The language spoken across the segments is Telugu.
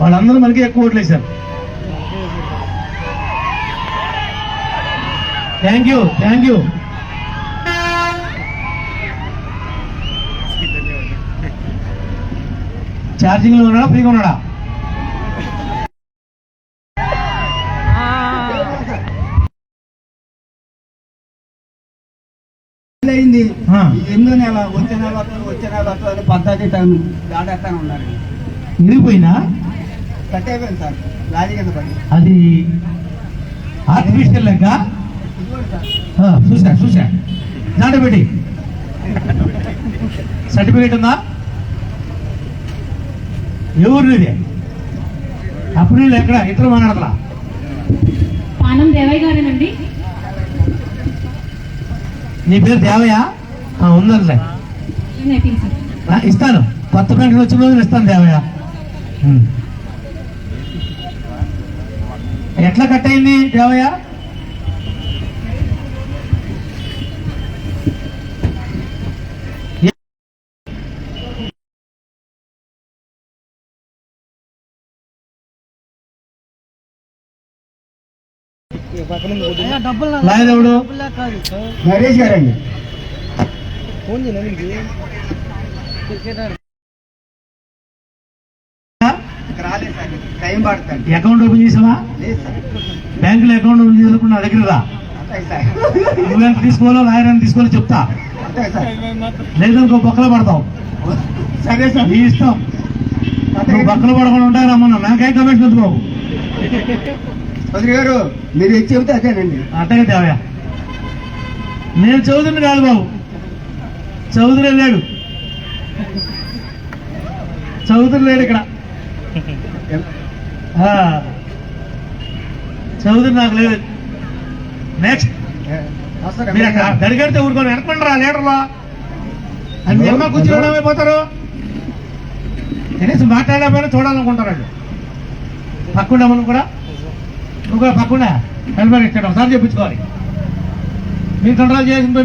వాళ్ళందరూ మనకి ఎక్కువ ఓట్లు వేశారు. థ్యాంక్ యూ థ్యాంక్ యూ ఛార్జింగ్లో ఉన్నాడా? ఫ్రీగా ఉన్నాడా అయింది. ఎన్నో నెల వచ్చే నెల వచ్చే నెల వస్తుంది పద్ధతి దాడేస్తానే ఉన్నారు ఇరిగిపోయినా అది ఆర్టిఫిషియల్ లెక్క? చూసా చూసా దాంట్లో పెట్టి. సర్టిఫికేట్ ఉందా? ఎవరు ఇది? అప్పుడు ఎక్కడ? ఇతర మాట్లాడతలా? పానం దేవయ్య గారేనండి? నీ పేరు దేవయ్య? ఆ, ఇస్తాను. కొత్త పెన్షన్ వచ్చిన రోజున ఇస్తాను దేవయ్య. ఎట్లా కట్ అయింది దేవయ్య? లాయర్ ఎవడు? నరేష్ గారండి. ఇక్కడ రాలేదు అకౌంట్ ఓపెన్ చేసావా? బ్యాంకులో అకౌంట్ ఓపెన్ చేసుకుని నా దగ్గర రా. నువ్వెంత తీసుకోవాలో లాయర్ తీసుకోవాలో చెప్తా. లేదనుకో బొక్కలో పడతావు. సరే సార్. నీ ఇష్టం. నువ్వు బక్కలు పడకుండా ఉంటా రమ్మన్నా నాకేం కమిషన్ వద్దు బాబు? గారు మీరు ఏది చెబితే అదేనండి అట్టగా దేవయ్య నేను చౌదరిని కాదు బాబు. చౌదరి వెళ్ళాడు. చౌదరి లేడు ఇక్కడ. ఆ. చౌదరి నాకు లేదు. నెక్స్ట్ మీరు అక్కడ దడిగడితే ఊరుకొని వెనకండి రా లీడర్లో అని ఎమ్మ కూర్చోవడం అయిపోతారు కనీసం మాట్లాడకపోయినా చూడాలనుకుంటారు వాళ్ళు. పక్కుండా మనం కూడా? నువ్వు కూడా పక్కకుండా హెల్మెట్ ఇచ్చాడు. ఒకసారి చెప్పించుకోవాలి. మీరు కంట్రోల్ చేసిన మరి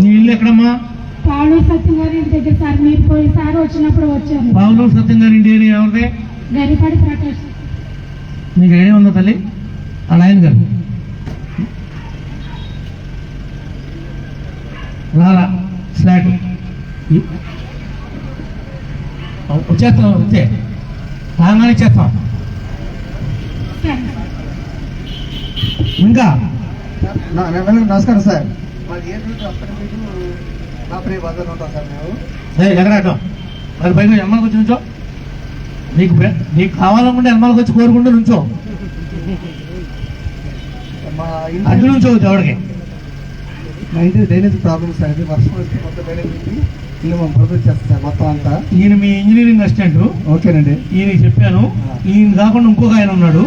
నీ ఇల్లు ఎక్కడమ్మా? పాలు సత్యం గారి ఇంటి దగ్గర సార్ మీరు పోయినసారి వచ్చినప్పుడు వచ్చారు. బాబులో సత్యం గారి ఇంటి ఏరియా ఎవరిది గరిపాడి ప్రకాష్. నీకు ఐడియా ఉందా తల్లి? ఆ నాయన గారు. రారా స్లాట్. వచ్చేస్తాం వచ్చే. రాగానే చేస్తాం సరే. ఇంకా? నమస్కారం సార్. మాది ఏ రోజు వస్తారు మీకు నా ప్రియ భద్రత ఉంటాం సార్ మేము. ఎగరాటం మరి పైగా ఎమ్మలకు వచ్చి నుంచో. నీకు నీకు కావాలనుకుంటే ఎమ్మలకు వచ్చి కోరుకుంటూ నుంచో. మా అడ్డు నుంచోవచ్చు ఎవరికి ఇంటి డ్రైనేజ్ ప్రాబ్లమ్ సార్ ఇది వర్షం వస్తే మొత్తం డ్రైనేజ్ ఉంది. ఇల్లు మా బ్రదర్ చేస్తారు సార్ మొత్తం అంతా. ఈయన మీ ఇంజనీరింగ్ అసిస్టెంట్. ఓకేనండి. ఈయనకి చెప్పాను. ఈయన కాకుండా ఇంకొక ఆయన ఉన్నాడు.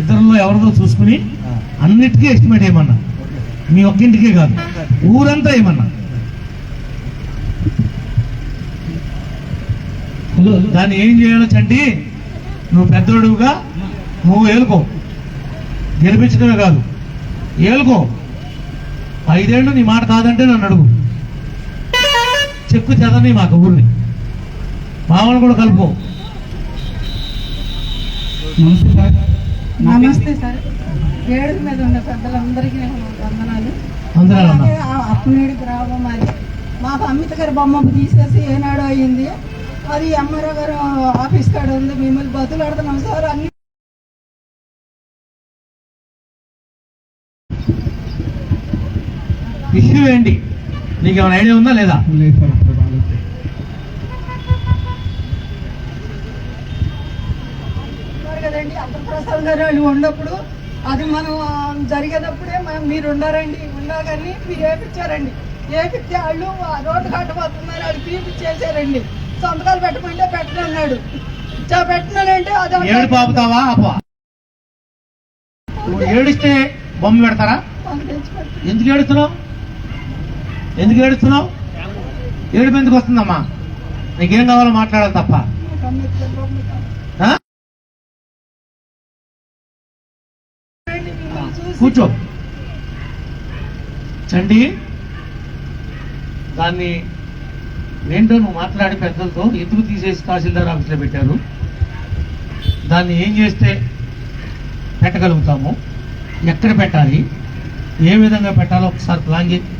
ఇద్దరిలో ఎవరిదో చూసుకుని అన్నిటికీ ఎస్టిమేట్ ఏమన్నా? మీ ఒక్కింటికే కాదు. ఊరంతా ఏమన్నా? దాన్ని ఏం చేయాలో చంటి? నువ్వు పెద్దోడుగా నువ్వు ఏలుకో. గెలిపించడమే కాదు. ఏలుకో. ఐదేళ్ళు నీ మాట కాదంటే నన్ను అడుగు. చెక్కు చదని మాకు ఊరిని మామూలు కూడా కలుపు నమస్తే సార్ నమస్తే సార్. వేడుక మీద ఉన్న పెద్దలందరికీ వందనాలు. అప్పనేడు గ్రామం అది. మాకు అమిత గారి బొమ్మ తీసేసి ఏనాడు అయ్యింది అది ఎంఆర్ఓ గారు ఆఫీస్ కాడ ఉంది మిమ్మల్ని బతులాడుతున్నాం సార్. అన్ని ఇష్యూ ఏంటి? నీకు ఏమైనా ఐడియా ఉందా లేదా? లేదు సార్. అబ్దుల్ ప్రసాద్ గారు వాళ్ళు ఉన్నప్పుడు అది మనం జరిగేటప్పుడే మనం మీరు ఉన్నారండి ఉన్నా కానీ మీరు ఏపిచ్చారండి. ఏపిస్తే వాళ్ళు రోడ్డు కట్టబోతున్నారు వాళ్ళు పీపిచ్చేసారండి సంతకాలు పెట్టమంటే పెట్టనన్నాడు. చా పెట్టినానంటే అది పాపుతావా? ఏడిస్తే బొమ్మ పెడతారా? ఎందుకు ఏడుస్తున్నావు? ఎందుకు ఏడుస్తున్నావు? ఏడుపు ఎందుకు వస్తుందమ్మా? నీకేం కావాలో మాట్లాడాలి తప్ప. కూర్చో. చండి దాన్ని ఏంటో నువ్వు మాట్లాడి పెద్దలతో ఎందుకు తీసేసి తహసీల్దార్ ఆఫీస్లో పెట్టారు. దాన్ని ఏం చేస్తే పెట్టగలుగుతాము ఎక్కడ పెట్టాలి ఏ విధంగా పెట్టాలో ఒకసారి ప్లాన్ చేసి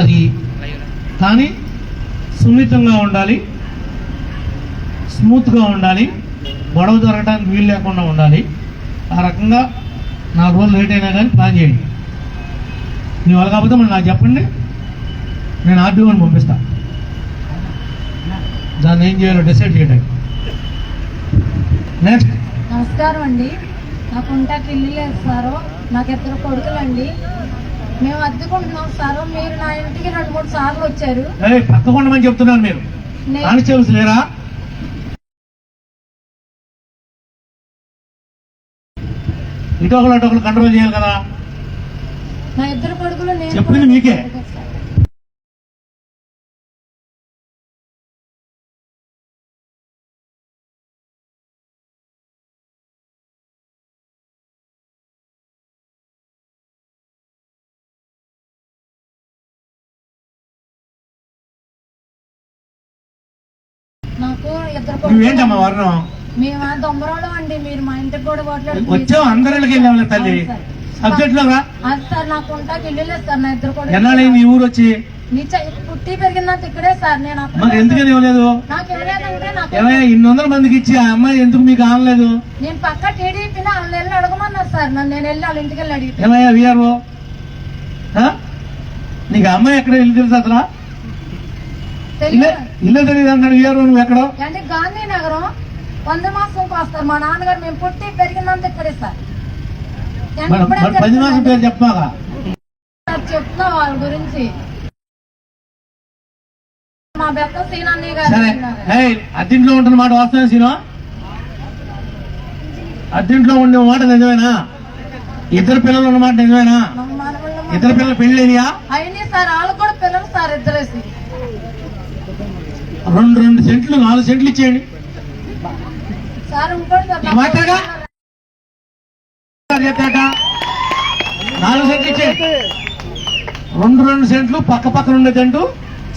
అది కానీ సున్నితంగా ఉండాలి స్మూత్గా ఉండాలి గొడవ జరగడానికి వీలు లేకుండా ఉండాలి. ఆ రకంగా నాలుగు రోజులు లేట్ అయినా కానీ ప్లాన్ చేయండి. మీ వాళ్ళు కాకపోతే మరి నాకు చెప్పండి. నేను ఆర్డీఓని పంపిస్తా. దాన్ని ఏం చేయాలో డిసైడ్ చేయడానికి. నెక్స్ట్ నమస్కారం అండి. నాకు ఉంటాకి ఇల్లు లేదు సారు. నాకు ఇద్దరు కొడుకులండి. మేము అద్దెకుంటున్నాం సారు. మీరు నా ఇంటికి రెండు మూడు సార్లు వచ్చారు. ఏ పక్క కొండమని చెప్తున్నాను మీరు. నే- కానిస్టేబుల్స్ లేరా? ఇటొకరు అటొకరు కంట్రోల్ చేయాలి కదా. చెప్పింది మీకే. నువ్వేంటమ్మా వర్ణం? మేము దొంగరోళం అండి మీరు మా ఇంటికి కూడా పోవట్లేదు. వచ్చావు అందరికి వెళ్ళాము తల్లి. సబ్జెక్ట్లో సార్ నాకు ఉంటాకి ఇల్లు లేదు సార్ నా ఇద్దరు ఎన్నాళ్ళైంది ఈ ఊరు వచ్చి పుట్టి పెరిగినంత ఇక్కడే సార్ నేను అక్కడే మరి ఎందుకని ఇవ్వలేదు? ఇన్ని వందల మందికి ఇచ్చి ఆ అమ్మాయి ఎందుకు మీకు ఆనలేదు? నేను పక్క టీడీపీని వెళ్ళి అడగమన్నారు సార్ నన్ను నేను వెళ్ళి వాళ్ళ ఇంటికి వెళ్ళి ఏమయ్యా విఆర్ఓ? నీకు అమ్మాయి ఎక్కడ ఇల్లు తెలుసు అసలు? ఇల్లే తెలియదు అంటాడు విఆర్ఓ నువ్వు ఎక్కడ? అంటే గాంధీ నగరం వంద మాసంకి వస్తారు. మా నాన్నగారు మేము పుట్టి పెరిగినంత ఇక్కడే సార్. చెప్తున్నా వాళ్ళ గురించి. మా బెత్తం సీనన్నయ్య గారు అద్దెంట్లో ఉంటున్న మాట వాస్తవం సీను? అద్దెంట్లో ఉండే మాట నిజమేనా? ఇద్దరు పిల్లలు ఉన్న మాట నిజమేనా? ఇద్దరు పిల్లలు పెళ్ళేనియా అయినాయి సార్ వాళ్ళు కూడా పిల్లలు సార్ ఇద్దరేసి. రెండు రెండు సెంట్లు నాలుగు సెంట్లు ఇచ్చేయండి సార్ ఇంకోటి సార్ ఈ మాట్లాడా? చెప్పాక నాలుగు సెంట్లు ఇచ్చేయండి రెండు రెండు సెంట్లు పక్క పక్కన ఉండే సెంటు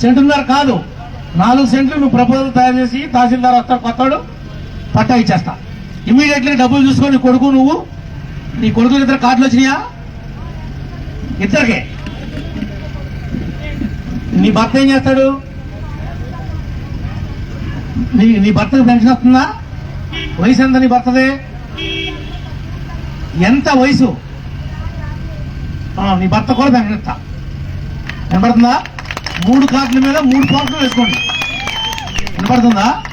సెంటున్నర కాదు. నాలుగు సెంట్లు నువ్వు ప్రపోజల్ తయారు చేసి తహసీల్దార్ వస్తాడు కొత్తాడు పట్టా ఇచ్చేస్తా. ఇమీడియట్లీ డబ్బులు చూసుకొని నీ కొడుకు నువ్వు నీ కొడుకు ఇద్దరు కార్డులు వచ్చినాయా? ఇద్దరికే. నీ భర్త ఏం చేస్తాడు? నీ నీ భర్తకు పెన్షన్ వస్తుందా? వయసు ఎంత నీ భర్తది ఎంత వయసు? నీ భర్త కూడా పెన్షన్ వినపడుతుందా? మూడు కార్డుల మీద మూడు పోస్టులు వేసుకోండి. వినపడుతుందా?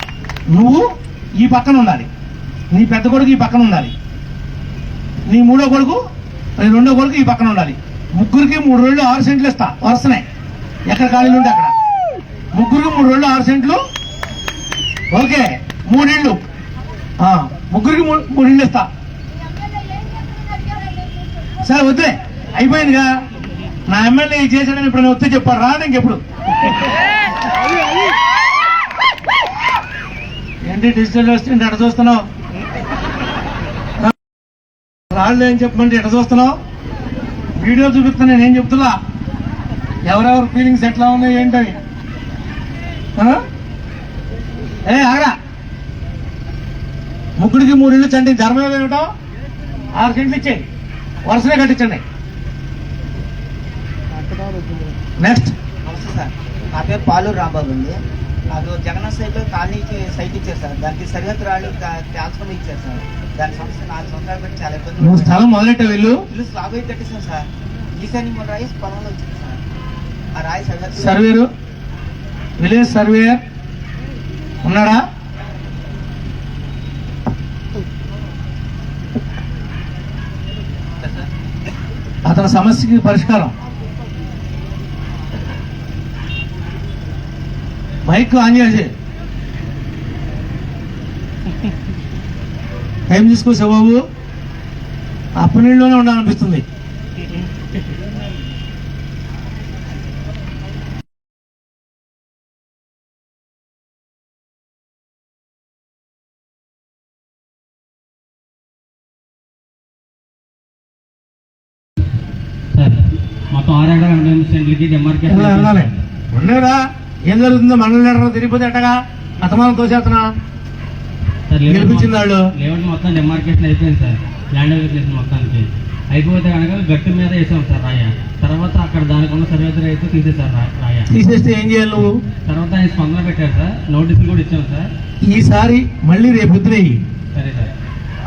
నువ్వు ఈ పక్కన ఉండాలి. నీ పెద్ద కొడుకు ఈ పక్కన ఉండాలి. నీ మూడో కొడుకు నీ రెండో కొడుకు ఈ పక్కన ఉండాలి. ముగ్గురికి మూడు రోజులు ఆరు సెంట్లు ఇస్తా. వరుసనే. ఎక్కడ ఖాళీలు ఉంటే అక్కడ. ముగ్గురికి మూడు రోజులు ఆరు సెంట్లు. ఓకే. మూడిళ్ళు. ముగ్గురికి మూడు మూడిళ్ళు ఇస్తా సరే వద్దులే. అయిపోయిందిగా. నా ఎమ్మెల్యే చేశాడని ఇప్పుడు నేను వస్తే చెప్పాను రా ఇంకెప్పుడు. ఏంటి డిజిటల్ అసిస్టెంట్ ఎట చూస్తున్నావు? రాళ్ళు ఏం చెప్పమంటే ఎట చూస్తున్నావు? వీడియో చూపిస్తున్నా నేనేం చెప్తున్నా? ఎవరెవరు ఫీలింగ్స్ ఎట్లా ఉన్నాయి ఏంటవి ఏ ఆగరా. ముగ్గురికి మూడు ఇళ్ళు చండి. ధర్మం ఏమిటో? ఆరు సెంట్లు ఇచ్చేయి వరుసనే కట్టించండి. నెక్స్ట్ నమస్తే సార్. నా పేరు పాలూరు రాంబాబు అండి. నాకు జగన్ సైట్ కాలనీకి సైట్ ఇచ్చారు సార్. దానికి సరిహద్దు రాళ్ళు ట్రాన్స్ఫర్ ఇచ్చారు సార్. దాని సమస్య నాలుగు సంవత్సరాలు పెట్టి చాలా ఇబ్బంది స్థలం మొదలెట్టే వెళ్ళు. ఇల్లు స్లాబ్ అయితే కట్టిస్తాం సార్. ఈశాన్య మూడు రాయి పొలంలో వచ్చింది సార్. ఆ రాయి సరిహద్దు సర్వేరు. Village surveyor. ఉన్నాడా? అతని సమస్యకి పరిష్కారం. మైక్ ఆన్ చేసి. టైం తీసుకోసా బాబు నుండిలోనే ఉండాలనిపిస్తుంది. సెంట్లకి వెళ్ళాలి, డెమార్కేషన్ వెళ్ళాలి ఉండేరా ఏం జరుగుతుందో మండలి లీడర్ తిరిగిపోతే ఎట్టగా? అతమానం తోసేస్తున్నా గెలిపించిన వాళ్ళు. లేఅవుట్ మొత్తం డెమార్కేషన్ అయిపోయింది సార్. ల్యాండ్ అగ్రిగేషన్ మొత్తానికి. అయిపోతే కనుక గట్టు మీద వేసాం సార్ రాయ. తర్వాత అక్కడ దానికి ఉన్న సర్వేదర్ అయితే తీసేశారు రా- రాయ. తీసేస్తే ఏం చేయాలి నువ్వు? తర్వాత ఆయన స్పందన పెట్టారు సార్. నోటీసులు కూడా ఇచ్చాం సార్. ఈసారి మళ్ళీ రేపు వదిలేయి. సరే సార్.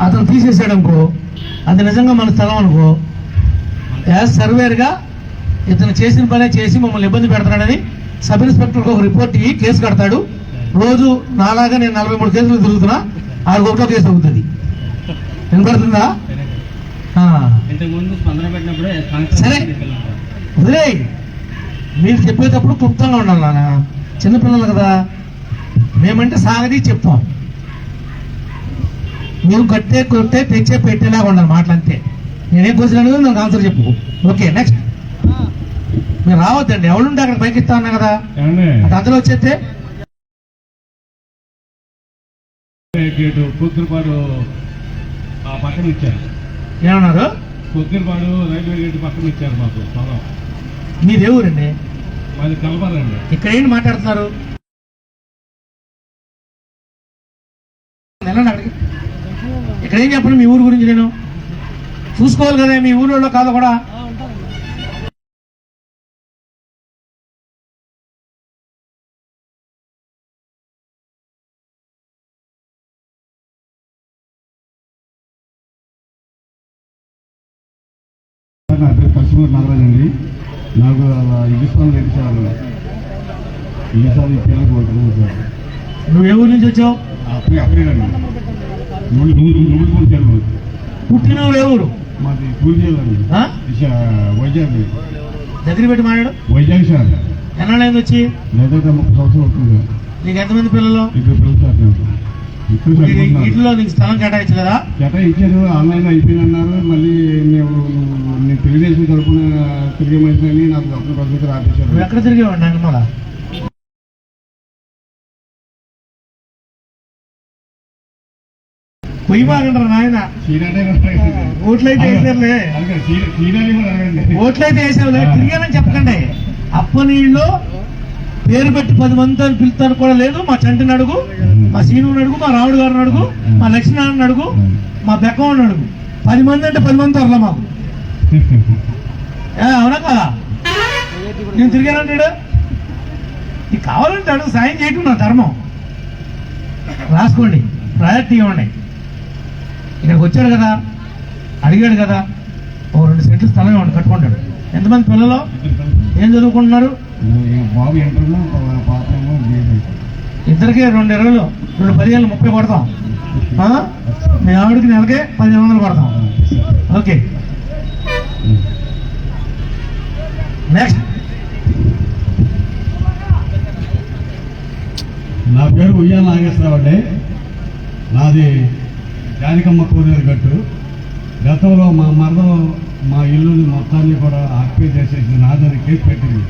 అతను తీసేసాడు అనుకో అది నిజంగా మన స్థలం అనుకో. యాజ్ సర్వేర్గా ఇతను చేసిన పనే చేసి మమ్మల్ని ఇబ్బంది పెడతాడని సబ్ ఇన్స్పెక్టర్కి ఒక రిపోర్ట్ ఇయ్యి కేసు కడతాడు. రోజు నాలాగా నేను నలభై మూడు కేసులు తిరుగుతున్నా ఆడికి ఒకటో కేసు అవుతుంది. వినపడుతుందా? సరే. వదిలేయ్ మీరు చెప్పేటప్పుడు క్లుప్తంగా ఉండాలి నాన్న. చిన్నపిల్లలు కదా. మేమంటే సాగది చెప్తాం. మీరు కట్టే కొట్టే తెచ్చే పెట్టేలాగా ఉండాలి మాటలు అంతే నేనేం క్వశ్చన్ అడిగినా నాకు ఆన్సర్ చెప్పు. Okay next. మీరు రావద్దండి. ఎవరుంటే అక్కడ పైకి ఇస్తా ఉన్నా కదా? అది అందులో వచ్చేస్తే? గేటు కుక్కరపాడు ఆ పక్కన ఇచ్చారు. ఏమన్నారు? కుక్కరపాడు రైల్వే గేటు పక్కన ఇచ్చారు మాకు పొలం మీది ఏ ఊరండి? మాది కలపాలండి ఇక్కడ ఏంటి మాట్లాడుతున్నారు? వెళ్ళండి అక్కడికి. ఇక్కడ ఏం చెప్పండి మీ ఊరు గురించి నేను. చూసుకోవాలి కదా మీ ఊళ్ళో కాదు కూడా. లేదు సార్ ఈసారి పిల్లలకు సార్. నువ్వు ఏ ఊరు నుంచి వచ్చావు? అప్పుడే కొనుక్కాను పుట్టినవు ఏ ఊరు? మాది? వైజాగ్. దగ్గర పెట్టి మాట్లాడు. వైజాగ్ సార్. ఎన్నాళ్ళైంది వచ్చి? లేదంటే ముప్పై సంవత్సరం అవుతుంది సార్. నీకు ఎంతమంది పిల్లలు? ఇద్దరు పిల్లలు సార్ ఇంట్లో నీకు స్థలం కేటాయించు కదా? జత ఇచ్చారు ఆన్లైన్ అయిపోయింది అన్నారు మళ్ళీ నేను నేను తెలుగుదేశం తరఫున తిరిగే మనిషిని నాకు అప్పుడు నువ్వు ఆపేశారు ఎక్కడ తిరిగేవాడు పొయ్యి బాగంటారు నాయన. ఓట్లయితే వేసారులే. ఓట్లయితే తిరిగానని చెప్పకండి. అప్ప నీళ్ళు పేరు పెట్టి పది మందితో పిలుతాను కూడా లేదు. మా చంటిని అడుగు. మా సీనుని అడుగు మా రావుడు గారిని అడుగు మా లక్ష్మీనారాయణ అడుగు మా బెక్కవాడిని అడుగు. పది మంది అంటే పది మంది తరలా మాకు. అవునా కదా? నేను తిరిగానంటాడు నీకు కావాలంటే అడుగు సాయం చేయటం నా ధర్మం. రాసుకోండి ప్రయారిటీ ఇవ్వండి. ఇక్కడికి వచ్చాడు కదా అడిగాడు కదా ఓ రెండు సెంట్లు స్థలం ఇవ్వండి కట్టుకుంటాడు. ఎంతమంది పిల్లలు? ఏం చదువుకుంటున్నారు? బాబు ఎంటర్లో ఇద్దరికి రెండు ఇరవైలు రెండు పదిహేను ముప్పై కొడతాం. మీ ఆవిడకి నెలకే పదిహేను వందలు కొడతాం. ఓకే. నెక్స్ట్ నా పేరు ఉయ్యాల నాగేశ్వరరావు అండి. నాది జానికమ్మ కూరేరు గట్టు. గతంలో మా మరణం మా ఇల్లుని మొత్తాన్ని కూడా ఆక్యుపై చేసేసింది నాదని కేసు పెట్టింది.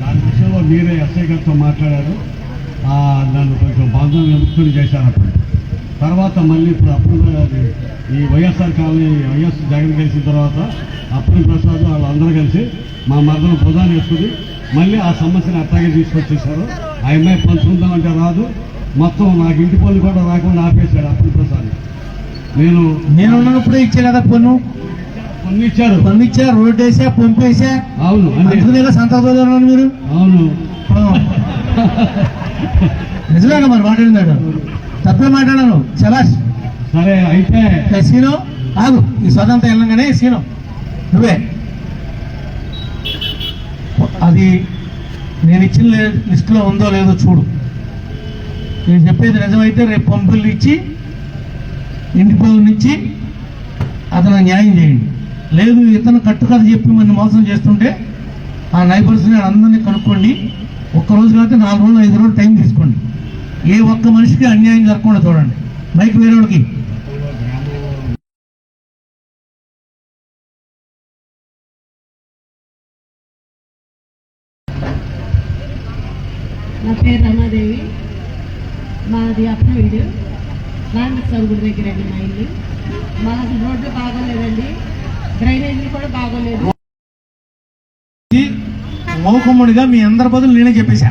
దాని విషయంలో మీరే ఎస్ఐ గారితో మాట్లాడారు. నన్ను కొంచెం బంధం విముక్తులు చేశారు అప్పుడు. తర్వాత మళ్ళీ ఇప్పుడు అప్పుడు ఈ వైఎస్ఆర్ కాలనీ వైఎస్ జగన్ గెలిచిన తర్వాత అప్పుడు ప్రసాద్ వాళ్ళందరూ కలిసి మా మరణం ప్రధాని వేసుకుని మళ్ళీ ఆ సమస్యను అట్లాగే తీసుకొచ్చేసారు ఆ అమ్మాయి పంచుకుందామంటే రాదు. మొత్తం నాకు ఇంటి పనులు కూడా రాకుండా ఆపేశాడు అప్పుడు ప్రసాద్. నేను నేను ఉన్నప్పుడే ఇచ్చే కదా పన్ను? కొన్ని ఇచ్చారు. పన్ను ఇచ్చా రోడ్డు వేసా పంపు వేసా? అవును సంతోషం మీరు? అవును. నిజమేగా మరి మాట్లాడినాడు తప్పే మాట్లాడాను. చలాష్ సరే అయితే సీను? ఆగు. ఈ స్వతంత్రం వెళ్ళంగానే సీను. నువ్వే. అది నేను ఇచ్చిన లే- లిస్టులో ఉందో లేదో చూడు. నేను చెప్పేది నిజమైతే రేపు పంపులు ఇచ్చి ఇంటి పనులు ఇచ్చి అతను న్యాయం చేయండి. లేదు ఇతను కట్టుకథ చెప్పి మన మోసం చేస్తుంటే ఆ నైబర్స్ని అందరినీ కనుక్కోండి. ఒక్కరోజు కాకపోతే నాలుగు రోజులు ఐదు రోజులు టైం తీసుకోండి. ఏ ఒక్క మనిషికి అన్యాయం జరగకుండా చూడండి. మైక్ వేరే వాళ్ళకి నా పేరు రమాదేవి మాది అప్నవీడు నాన్నస్వామి గుడి దగ్గర అండి మా ఇల్లు మా రోడ్డు మౌకమ్ముడిగా మీ అందరి బదులు నేనే చెప్పేశా.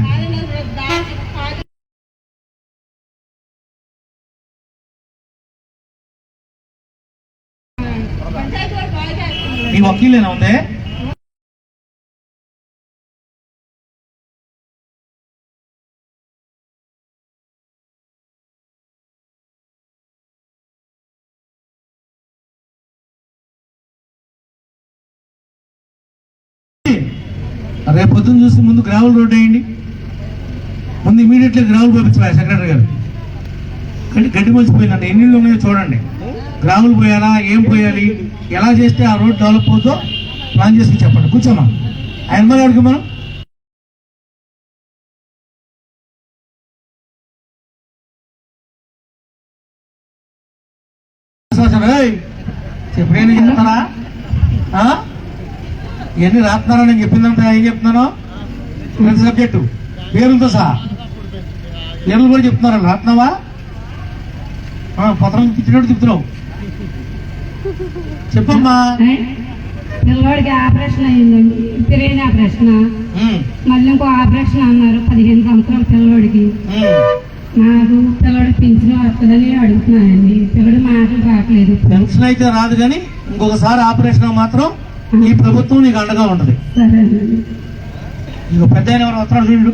నీ వకీలేనా ఉందే రేపు పొద్దున్న చూసి ముందు గ్రావెల్ రోడ్ వేయండి. ముందు ఇమీడియట్లీ గ్రావెల్ పంపించాలి సెక్రటరీ గారు. గడ్డి గడ్డి మలిచిపోయిందండి ఎన్ని ఉన్నాయో చూడండి. గ్రావెల్ పోయాలా? ఏం పోయాలి? ఎలా చేస్తే ఆ రోడ్ డెవలప్ అవుతుందో ప్లాన్ చేసి చెప్పండి. కూర్చోమా? ఆయన మరి అడుగు మనం. చెప్పేనా ఆ? ఇవన్నీ రాస్తున్నారా నేను చెప్పిందంతా ఏం చెప్తున్నాను? ప్రతి సబ్జెక్టు పేరులతో సహా. పేర్లు కూడా చెప్తున్నారా రాస్తున్నావా? పత్రం ఇచ్చినట్టు చెప్తున్నావు. చెప్పమ్మా. పిల్లవాడికి ఆపరేషన్ అయ్యిందండి తిరిగిన ఆపరేషన్. మళ్ళీ ఇంకో ఆపరేషన్ అన్నారు. పదిహేను సంవత్సరాల పిల్లవాడికి. నాకు పిల్లవాడికి పింఛన్ వస్తుందని అడుగుతున్నానండి. పిల్లడి మాటలు రావట్లేదు. పెన్షన్ అయితే రాదు కానీ ఇంకొకసారి ఆపరేషన్ మాత్రం ఈ ప్రభుత్వం నీకు అండగా ఉంటది. ఇక పెద్ద ఎవరు? వస్తున్నాడు చూడు.